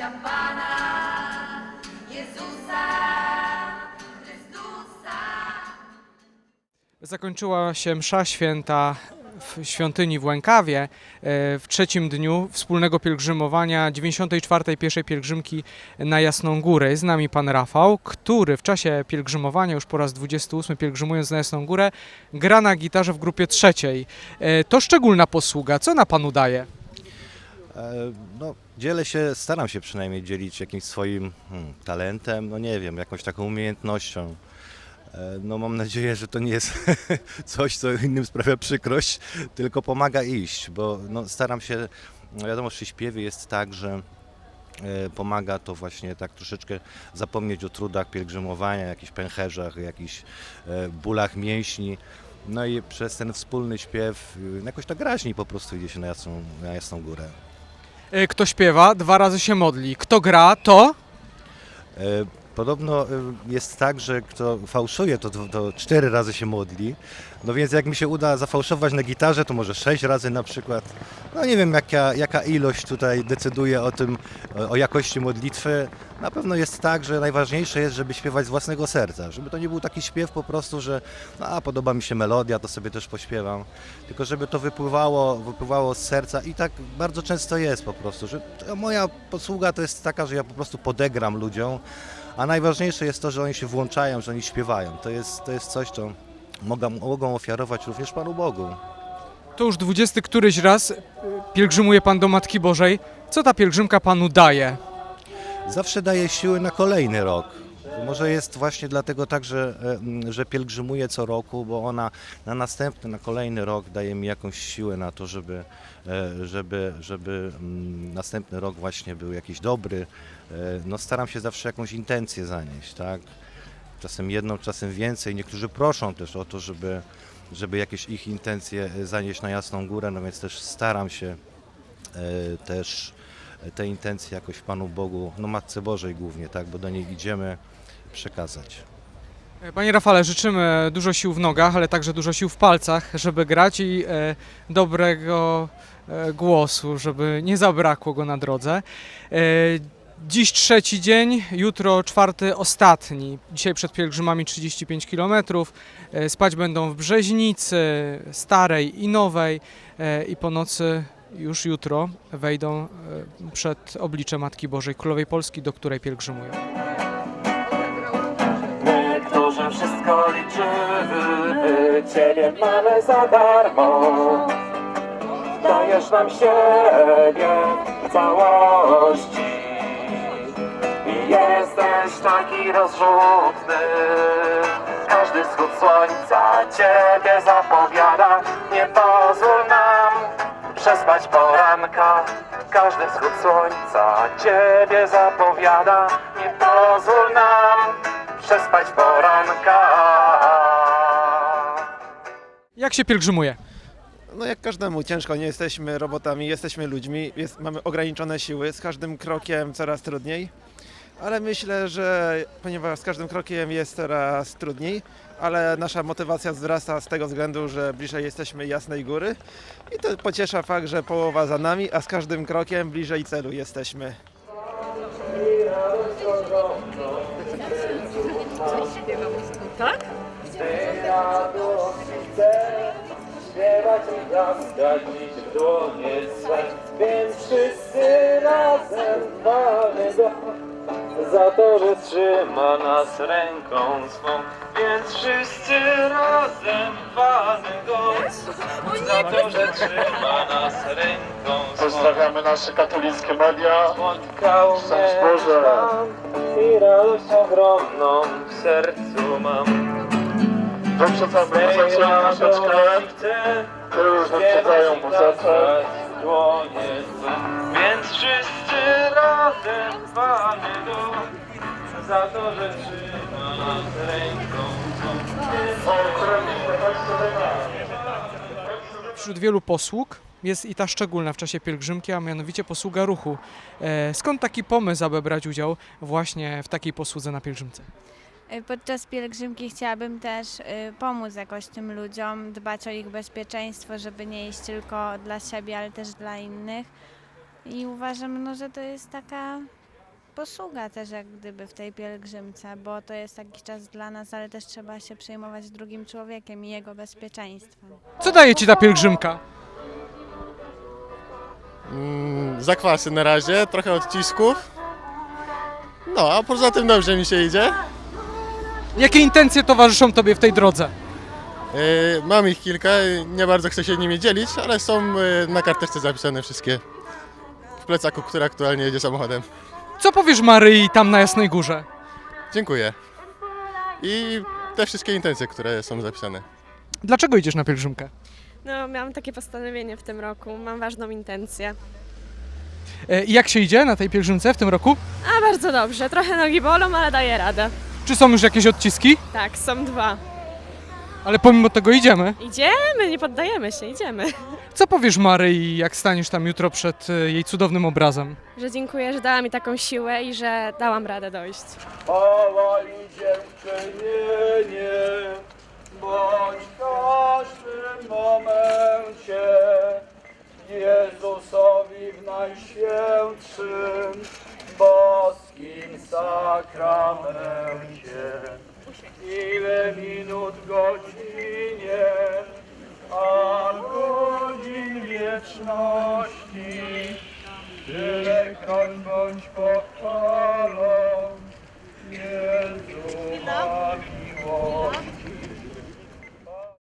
przyjęcia Pana Jezusa Chrystusa. Zakończyła się msza święta w świątyni w Łękawie e, w trzecim dniu wspólnego pielgrzymowania 94. pierwszej pielgrzymki na Jasną Górę. Jest z nami pan Rafał, który w czasie pielgrzymowania, już po raz 28 pielgrzymując na Jasną Górę, gra na gitarze w grupie trzeciej. E, To szczególna posługa. Co na panu daje? E, No, dzielę się, staram się przynajmniej dzielić jakimś swoim hmm, talentem, no nie wiem, jakąś taką umiejętnością. E, No mam nadzieję, że to nie jest coś, co innym sprawia przykrość, tylko pomaga iść, bo no, staram się, no wiadomo, przy śpiewie jest tak, że e, pomaga to właśnie tak troszeczkę zapomnieć o trudach pielgrzymowania, jakichś pęcherzach, jakichś bólach mięśni. No i przez ten wspólny śpiew y, jakoś tak raźniej po prostu idzie się na jasną, na jasną górę. E, Kto śpiewa, dwa razy się modli. Kto gra, to E, Podobno e, jest tak, że kto fałszuje, to, to, cztery razy się modli. No więc jak mi się uda zafałszować na gitarze, to może sześć razy na przykład. No nie wiem jaka, jaka ilość tutaj decyduje o tym, o, jakości modlitwy. Na pewno jest tak, że najważniejsze jest, żeby śpiewać z własnego serca. Żeby to nie był taki śpiew po prostu, że no, a, podoba mi się melodia, to sobie też pośpiewam. Tylko żeby to wypływało, wypływało z serca i tak bardzo często jest po prostu, że moja posługa to jest taka, że ja po prostu podegram ludziom, a najważniejsze jest to, że oni się włączają, że oni śpiewają. To jest, to jest coś, co mogą, mogą ofiarować również Panu Bogu. To już dwudziesty któryś raz pielgrzymuje pan do Matki Bożej. Co ta pielgrzymka panu daje? Zawsze daje siły na kolejny rok. Może jest właśnie dlatego tak, że, e, że pielgrzymuję co roku, bo ona na następny, na kolejny rok daje mi jakąś siłę na to, żeby, e, żeby, żeby następny rok właśnie był jakiś dobry. E, No staram się zawsze jakąś intencję zanieść, tak? Czasem jedną, czasem więcej. Niektórzy proszą też o to, żeby, żeby jakieś ich intencje zanieść na Jasną Górę, no więc też staram się też te intencje jakoś Panu Bogu, no Matce Bożej głównie, tak, bo do niej idziemy przekazać. Panie Rafale, życzymy dużo sił w nogach, ale także dużo sił w palcach, żeby grać i e, dobrego e, głosu, żeby nie zabrakło go na drodze. E, dziś trzeci dzień, jutro czwarty, ostatni. Dzisiaj przed pielgrzymami 35 km. E, spać będą w Brzeźnicy, Starej i Nowej e, i po nocy już jutro wejdą e, przed oblicze Matki Bożej Królowej Polski, do której pielgrzymują. By Ciebie mamy za darmo. Dajesz nam siebie w całości i jesteś taki rozrzutny. Każdy wschód słońca Ciebie zapowiada, nie pozwól nam przespać poranka. Każdy wschód słońca Ciebie zapowiada, nie pozwól nam przespać poranka. Jak się pielgrzymuje? No jak każdemu ciężko, nie jesteśmy robotami, jesteśmy ludźmi, jest, mamy ograniczone siły, z każdym krokiem coraz trudniej, ale myślę, że ponieważ z każdym krokiem jest coraz trudniej, ale nasza motywacja wzrasta z tego względu, że bliżej jesteśmy Jasnej Góry i to pociesza fakt, że połowa za nami, a z każdym krokiem bliżej celu jesteśmy. Śpiewać i klaskać, bić w dłonie swać, więc wszyscy razem chwalmy Go za to, że trzyma nas ręką swą. Więc wszyscy razem chwalmy Go za to, że trzyma nas ręką swą. Pozdrawiamy nasze katolickie media. Spotkał mnie Boże. Pan i radość ogromną w sercu mam. Muzykę radości troszeczkę. chcę Ty już wyprzedzają swe. Więc wszyscy razem chwalmy Go za to, że trzyma nas ręką swą. Wśród wielu posług jest i ta szczególna w czasie pielgrzymki, a mianowicie posługa ruchu. E, skąd taki pomysł, aby brać udział właśnie w takiej posłudze na pielgrzymce? Y, Podczas pielgrzymki chciałabym też y, pomóc jakoś tym ludziom, dbać o ich bezpieczeństwo, żeby nie iść tylko dla siebie, ale też dla innych. I uważam, no, że to jest taka posługa też jak gdyby w tej pielgrzymce, bo to jest taki czas dla nas, ale też trzeba się przejmować drugim człowiekiem i jego bezpieczeństwem. Co daje ci ta pielgrzymka? Mm, zakwasy na razie, trochę odcisków. No, a poza tym dobrze mi się idzie. Jakie intencje towarzyszą tobie w tej drodze? Yy, mam ich kilka, nie bardzo chcę się nimi dzielić, ale są yy, na karteczce zapisane wszystkie w plecaku, który aktualnie jedzie samochodem. Co powiesz Maryi tam na Jasnej Górze? Dziękuję. I te wszystkie intencje, które są zapisane. Dlaczego idziesz na pielgrzymkę? No, miałam takie postanowienie w tym roku. Mam ważną intencję. E, i jak się idzie na tej pielgrzymce w tym roku? A bardzo dobrze. Trochę nogi bolą, ale daję radę. Czy są już jakieś odciski? Tak, są dwa. Ale pomimo tego idziemy. Idziemy, nie poddajemy się, idziemy. Co powiesz Maryi, jak staniesz tam jutro przed e, jej cudownym obrazem? Że dziękuję, że dała mi taką siłę i że dałam radę dojść. Chwała i dziękczynienie, bądź w każdym momencie Jezusowi w najświętszym, sakramencie. Ile minut godzinie, a godzin wieczności, Tylekroć bądź po